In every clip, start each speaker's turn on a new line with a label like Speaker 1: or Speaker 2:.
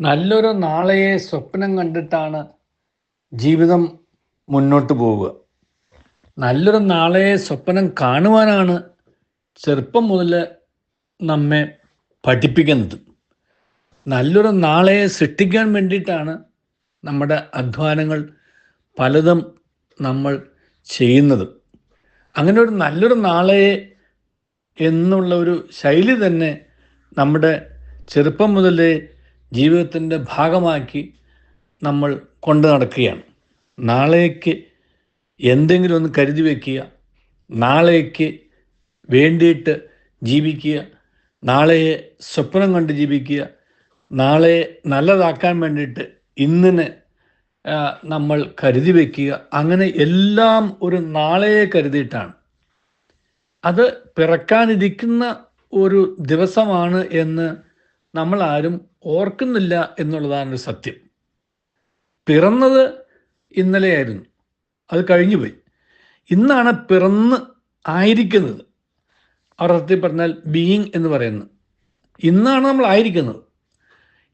Speaker 1: നല്ലൊരു നാളെയെ സ്വപ്നം കണ്ടിട്ടാണ് ജീവിതം മുന്നോട്ട് പോവുക. നല്ലൊരു നാളെയെ സ്വപ്നം കാണുവാനാണ് ചെറുപ്പം മുതൽ നമ്മെ പഠിപ്പിക്കുന്നത്. നല്ലൊരു നാളെയെ സൃഷ്ടിക്കാൻ വേണ്ടിയിട്ടാണ് നമ്മുടെ അധ്വാനങ്ങൾ പലതും നമ്മൾ ചെയ്യുന്നത്. അങ്ങനെ ഒരു നല്ലൊരു നാളെയെ എന്നുള്ള ഒരു ശൈലി തന്നെ നമ്മുടെ ചെറുപ്പം മുതലേ ജീവിതത്തിന്റെ ഭാഗമാക്കി നമ്മൾ കൊണ്ടു നടക്കുകയാണ്. നാളേക്ക് എന്തെങ്കിലും ഒന്ന് കരുതി വയ്ക്കുക നാളേക്ക് വേണ്ടിയിട്ട് ജീവിക്കുക. നാളെയെ സ്വപ്നം കണ്ട് ജീവിക്കുക. നാളെ നല്ലതാക്കാൻ വേണ്ടിയിട്ട് ഇന്നിനെ നമ്മൾ കരുതി വയ്ക്കുക അങ്ങനെ എല്ലാം ഒരു നാളെയെ കരുതിയിട്ടാണ്. അത് പിറക്കാനിരിക്കുന്ന ഒരു ദിവസമാണ് എന്ന് നമ്മൾ ആരും ഓർക്കുന്നില്ല എന്നുള്ളതാണ് ഒരു സത്യം. പിറന്നത് ഇന്നലെയായിരുന്നു. അത് കഴിഞ്ഞുപോയി. ഇന്നാണ് പിറന്ന് ആയിരിക്കുന്നത്. അർത്ഥത്തിൽ പറഞ്ഞാൽ ബീയിങ് എന്ന് പറയുന്നത്. ഇന്നാണ് നമ്മൾ ആയിരിക്കുന്നത്.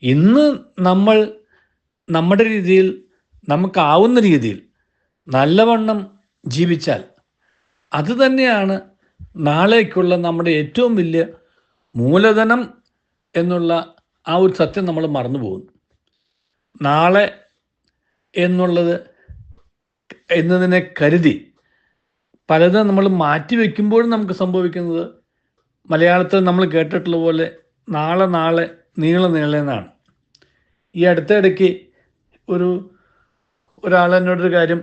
Speaker 1: ഇന്ന് നമ്മൾ നമ്മുടെ രീതിയിൽ നമുക്കാവുന്ന രീതിയിൽ നല്ലവണ്ണം ജീവിച്ചാൽ അത് തന്നെയാണ് നാളേക്കുള്ള നമ്മുടെ ഏറ്റവും വലിയ മൂലധനം എന്നുള്ള ആ ഒരു സത്യം നമ്മൾ മറന്നു പോകുന്നു നാളെ എന്നുള്ളത് എന്നതിനെ കരുതി പലതും നമ്മൾ മാറ്റി വയ്ക്കുമ്പോഴും നമുക്ക് സംഭവിക്കുന്നത് മലയാളത്തിൽ നമ്മൾ കേട്ടിട്ടുള്ള പോലെ നാളെ നാളെ നീള എന്നാണ് ഈ അടുത്തിടയ്ക്ക് ഒരു ഒരാൾ എന്നോടൊരു കാര്യം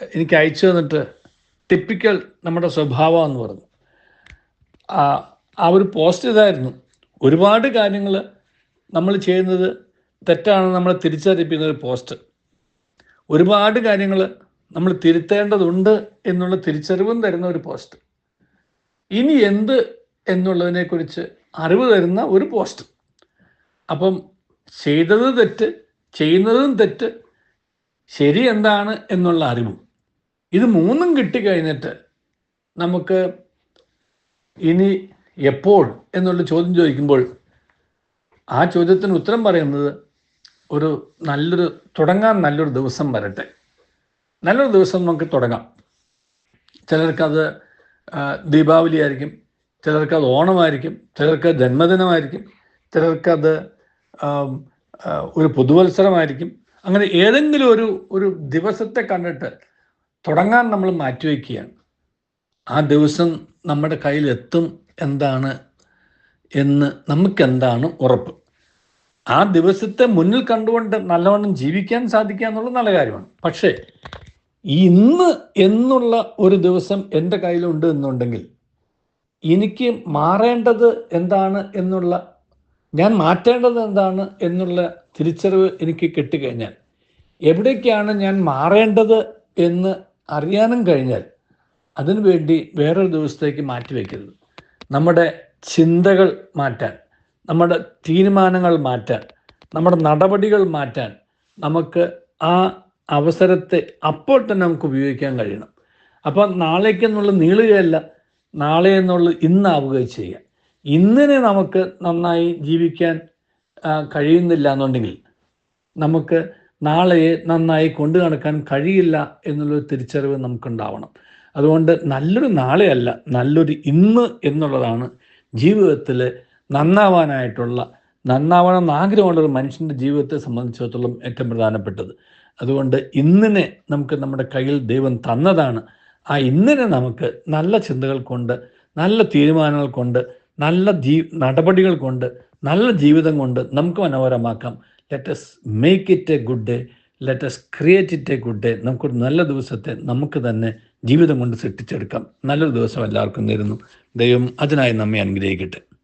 Speaker 1: എനിക്ക് അയച്ചു തന്നിട്ട് ടിപ്പിക്കൽ നമ്മുടെ സ്വഭാവം എന്ന് പറഞ്ഞു. ആ ഒരു പോസ്റ്റ് ഇതായിരുന്നു. ഒരുപാട് കാര്യങ്ങൾ നമ്മൾ ചെയ്യുന്നത് തെറ്റാണെന്ന് നമ്മൾ തിരിച്ചറിയിപ്പിക്കുന്ന ഒരു പോസ്റ്റ്. ഒരുപാട് കാര്യങ്ങൾ നമ്മൾ തിരുത്തേണ്ടതുണ്ട് എന്നുള്ള തിരിച്ചറിവും തരുന്ന ഒരു പോസ്റ്റ്. ഇനി എന്ത് എന്നുള്ളതിനെക്കുറിച്ച് അറിവ് തരുന്ന ഒരു പോസ്റ്റ്. അപ്പം ചെയ്തത് തെറ്റ് ചെയ്യുന്നതും തെറ്റ് ശരി എന്താണ് എന്നുള്ള അറിവും. ഇത് മൂന്നും കിട്ടിക്കഴിഞ്ഞിട്ട് നമുക്ക് ഇനി എപ്പോൾ എന്നുള്ള ചോദ്യം ചോദിക്കുമ്പോൾ ആ ചോദ്യത്തിന് ഉത്തരം പറയുന്നത് ഒരു നല്ലൊരു തുടങ്ങാൻ നല്ലൊരു ദിവസം വരട്ടെ. നല്ലൊരു ദിവസം നമുക്ക് തുടങ്ങാം. ചിലർക്കത് ദീപാവലി ആയിരിക്കും ചിലർക്കത് ഓണമായിരിക്കും ചിലർക്ക് ജന്മദിനമായിരിക്കും ചിലർക്കത് ഒരു പുതുവത്സരമായിരിക്കും. അങ്ങനെ ഏതെങ്കിലും ഒരു ഒരു ദിവസത്തെ കണ്ടിട്ട് തുടങ്ങാൻ നമ്മൾ മാറ്റിവെക്കുകയാണ്. ആ ദിവസം നമ്മുടെ കയ്യിൽ എത്തും എന്താണ് എന്ന് നമുക്കെന്താണ് ഉറപ്പ്? ആ ദിവസത്തെ മുന്നിൽ കണ്ടുകൊണ്ട് നല്ലവണ്ണം ജീവിക്കാൻ സാധിക്കുക എന്നുള്ളത് നല്ല കാര്യമാണ്. പക്ഷേ ഇന്ന് എന്നുള്ള ഒരു ദിവസം എന്റെ കയ്യിലുണ്ട് എന്നുണ്ടെങ്കിൽ എനിക്ക് മാറേണ്ടത് എന്താണ് എന്നുള്ള ഞാൻ മാറ്റേണ്ടത് എന്താണ് എന്നുള്ള തിരിച്ചറിവ് എനിക്ക് കിട്ടിക്കഴിഞ്ഞാൽ എവിടേക്കാണ് ഞാൻ മാറേണ്ടത് എന്ന് അറിയാനും കഴിഞ്ഞാൽ അതിനുവേണ്ടി വേറൊരു ദിവസത്തേക്ക് മാറ്റിവെക്കരുത് നമ്മുടെ ചിന്തകൾ മാറ്റാൻ നമ്മുടെ തീരുമാനങ്ങൾ മാറ്റാൻ നമ്മുടെ നടപടികൾ മാറ്റാൻ നമുക്ക് ആ അവസരത്തെ അപ്പോൾ തന്നെ നമുക്ക് ഉപയോഗിക്കാൻ കഴിയണം. അപ്പം നാളേക്കെന്നുള്ള നീളുകയല്ല നാളെ എന്നുള്ള ഇന്നാവുക ചെയ്യുക ഇന്നിനെ നമുക്ക് നന്നായി ജീവിക്കാൻ കഴിയുന്നില്ല എന്നുണ്ടെങ്കിൽ നമുക്ക് നാളെയെ നന്നായി കൊണ്ടു നടക്കാൻ കഴിയില്ല എന്നുള്ളൊരു തിരിച്ചറിവ് നമുക്കുണ്ടാവണം. അതുകൊണ്ട് നല്ലൊരു നാളെയല്ല നല്ലൊരു ഇന്ന് എന്നുള്ളതാണ് ജീവിതത്തിൽ നന്നാവാനായിട്ടുള്ള നന്നാവണമെന്ന് ആഗ്രഹമുള്ള ഒരു മനുഷ്യന്റെ ജീവിതത്തെ സംബന്ധിച്ചിടത്തോളം ഏറ്റവും പ്രധാനപ്പെട്ടത്. അതുകൊണ്ട് ഇന്നിനെ നമുക്ക് നമ്മുടെ കയ്യിൽ ദൈവം തന്നതാണ്. ആ ഇന്നിനെ നമുക്ക് നല്ല ചിന്തകൾ കൊണ്ട് നല്ല തീരുമാനങ്ങൾ കൊണ്ട് നല്ല ജീ നടപടികൾ കൊണ്ട് നല്ല ജീവിതം കൊണ്ട് നമുക്ക് മനോഹരമാക്കാം. Let's make it a good day let's create it a good day നമുക്കൊരു നല്ല ദിവസത്തെ നമുക്ക് തന്നെ ജീവിതം കൊണ്ട് സൃഷ്ടിച്ചെടുക്കാം. നല്ലൊരു ദിവസം എല്ലാവർക്കും നേരുന്നു. ദൈവം അതിനായി നമ്മെ അനുഗ്രഹിക്കട്ടെ.